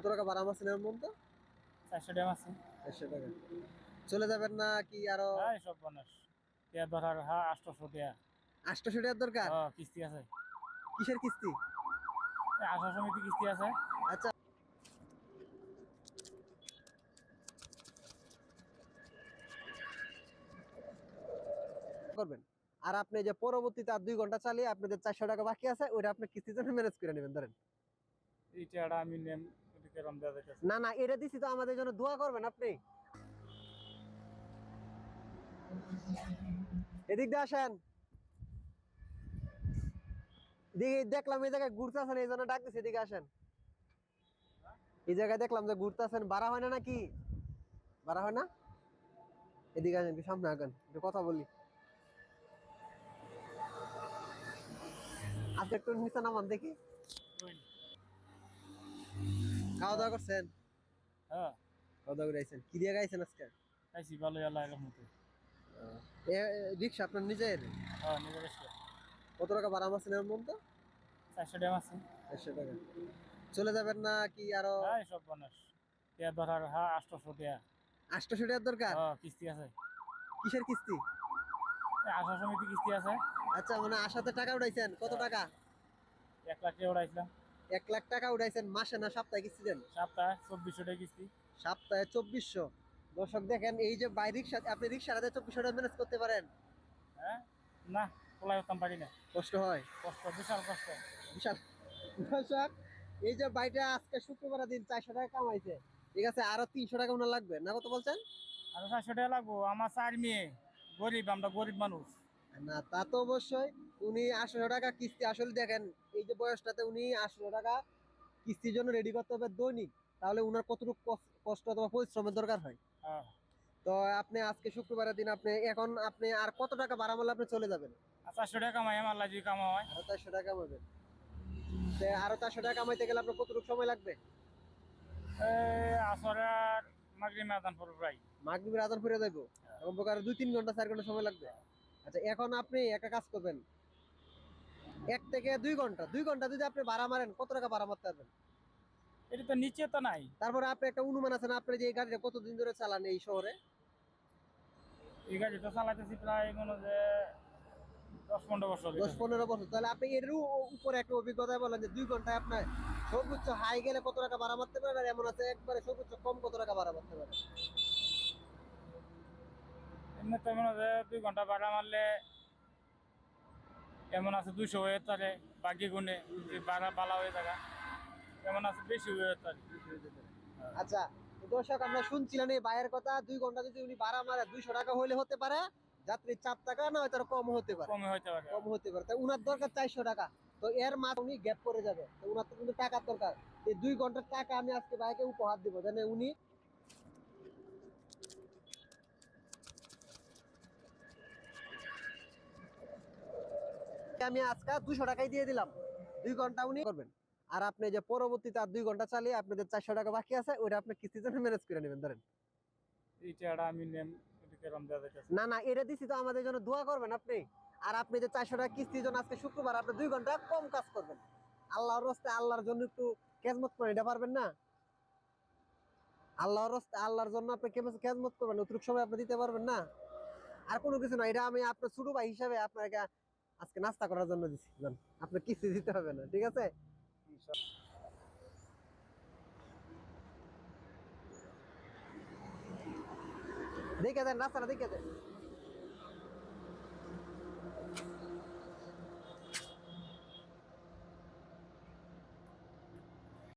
কত টাকা ভাড়া মারছেন এর মধ্যে চারশো টাকা আছে চারশো টাকা। চলে যাবেন না কি আরও? হ্যাঁ সব মানুষ টিয়া ধরার হ্যাঁ আটশোশো টিয়া আটশোশো টাকার দরকার? হ্যাঁ, কিস্তি আছে। কিসের কিস্তি? আশা সমিতি কিস্তি আছে। আচ্ছা। করবেন। আর আপনি যে পরবর্তীতে আর দুই ঘণ্টা চালিয়ে আপনাদের চারশো টাকা বাকি আছে ওইটা আপনি কিস্তির জন্য ম্যানেজ করে নেবেন ধরেন। এই টিয়াটা আমি নেম দেওয়া যাইতেছে না না এটা দিছি তো আমাদের জন্য দোয়া করবেন আপনি। এদিক দিয়ে আসেন। দেখলাম এই জায়গায় ঘুরতেছেন এই জন্য ডাকতেছি এদিকে আসেন। এই জায়গায় দেখলাম যে ঘুরতেছেন বাড়া হয় না নাকি? বাড়া হয় না? এদিকে আসেন একটু সামনে আগান একটু কথা বলি। আজকে একটু নিচে নামান দেখি। খাওয়া দাওয়া করছেন? হ্যাঁ। খাওয়া দাওয়া করে আইছেন। কি দিয়ে গাইছেন আজকে? খাইছি ভালো আল্লাহ রহমতে। এ রিক্সা আপনার নিজের? হ্যাঁ নিজে বেশি কত টাকা ভাড়া এর মধ্যে চারশো টাকা আছে। চারশো টাকা। চলে যাবেন না কি আরও? হ্যাঁ সব মানুষ। টিয়া ধরার হ্যাঁ আটশোশো টিয়া। আটশোশো টাকার দরকার? হ্যাঁ কিস্তি আছে। কিসের কিস্তি? এই আশা সমিতি কিস্তি আছে। আচ্ছা মানে আশাতে টাকা উঠাইছেন। কত টাকা? এক লাখ টাকা উড়াইছিলাম এক লাখ টাকা উঠাইছেন মাসে না সপ্তাহে কিস্তি দেন? সপ্তাহে চব্বিশশো টাকা কিস্তি। সপ্তাহে চব্বিশশো। দর্শক দেখেন এই যে বাই রিক্সা আপনি রিক্সাটাতে চব্বিশশো টাকা ম্যানেজ করতে পারেন? হ্যাঁ? না পোলাই হতাম পারি না। কষ্ট হয়? কষ্ট বিশাল কষ্ট। বিশাল। দর্শক এই যে বাইটা আজকে শুক্রবার দিন চারশো টাকা কামাইছে। ঠিক আছে আরও তিনশো টাকা ওনার লাগবে। না কত বলছেন? আর চারশো টাকা লাগবো। আমার চার মেয়ে। গরিব আমরা গরিব মানুষ। না তা তো অবশ্যই। উনি আটশো টাকা কিস্তি আসলে দেখেন এই যে বয়সটাতে উনি আটশো টাকা কিস্তির জন্য রেডি করতে হবে দৈনিক। তাহলে উনার কতটুকু কষ্ট অথবা পরিশ্রমের দরকার হয়? হ্যাঁ। তো আপনি আজকে শুক্রবারের দিন আপনি এখন আপনি আর কত টাকা ভাড়া মারলে আপনি চলে যাবেন? চারশো টাকা কামাই আমার লাজি কামাই। আরও চারশো টাকা কামাবেন। আরও চারশো টাকা কামাইতে গেলে আপনার কতটুকু সময় লাগবে? আসরের পর প্রায়। মাগরিবের আদান ফিরে যাইবো। এখন প্রকার দুই তিন ঘণ্টা চার ঘণ্টা সময় লাগবে? আচ্ছা এখন আপনি একটা কাজ করবেন। এক থেকে দুই ঘণ্টা দুই ঘণ্টা যদি আপনি ভাড়া মারেন কত টাকা ভাড়া মারতে পারবেন? এটা তো নিচে তো নাই। তারপরে আপনি একটা অনুমান আছে না আপনি যে এই গাড়িটা কতদিন ধরে চালান এই শহরে? এই গাড়ি তো চালাইতেছি প্রায় মনে যে দশ পনেরো বছর দশ পনেরো বছর। তাহলে আপনি এর উপরে একটা অভিজ্ঞতা বলেন যে দুই ঘন্টায় আপনার সর্বোচ্চ হাই গেলে কত টাকা ভাড়া মারতে পারেন আর এমন আছে একবারে সর্বোচ্চ কম কত টাকা ভাড়া মারতে পারেন এমনি তো মনে হয় দুই ঘণ্টা ভাড়া মারলে এমন আছে দুইশো হয়ে তারে বাকি গুণে ভাড়া বালা হয়ে থাকা এমন আছে বেশি হয়ে তারে। আচ্ছা দর্শক আমরা শুনছিলেন এই বাইরের কথা দুই ঘণ্টা যদি উনি ভাড়া মারে দুইশো টাকা হলে হতে পারে যাত্রীর চার টাকা না আরও কম হতে পারে? কমে হইতে পারে। কম হতে পারে। তাই উনার দরকার চারশো টাকা। তো এর মাছ উনি গ্যাপ করে যাবে। তো উনার তো কিন্তু টাকার দরকার। এই দুই ঘণ্টার টাকা আমি আজকে ভাইকে উপহার দিব। জানে উনি আমি আজকে দুশো টাকাই দিয়ে দিলাম। দুই ঘণ্টা উনি করবেন। আর আপনি যে পরবর্তীতে আর দুই ঘণ্টা চালিয়ে আপনাদের চারশো টাকা বাকি আছে ওইটা আপনি কিস্তির জন্য ম্যানেজ করে নেবেন ধরেন। না। না এটা দিছি তো আমাদের জন্য দোয়া করবেন আপনি। আর আপনি যে চারশো টাকা কিস্তির জন্য আজকে শুক্রবার আপনি দুই ঘণ্টা কম কাজ করবেন। আল্লাহর রস্তে আল্লাহর জন্য একটু কেজমত করেন এটা পারবেন না? আল্লাহর রস্তে আল্লাহর জন্য আপনি কেমন কেজমত করবেন অতিরিক্ত সময় আপনি দিতে পারবেন না? আর কোনো কিছু না এটা আমি আপনার ছোট ভাই হিসাবে আপনাকে আজকে নাস্তা করার জন্য দিছি আপনার কিস্তি দিতে হবে না, ঠিক আছে? দেখে দেন, নাস্তাটা দেখে দেন।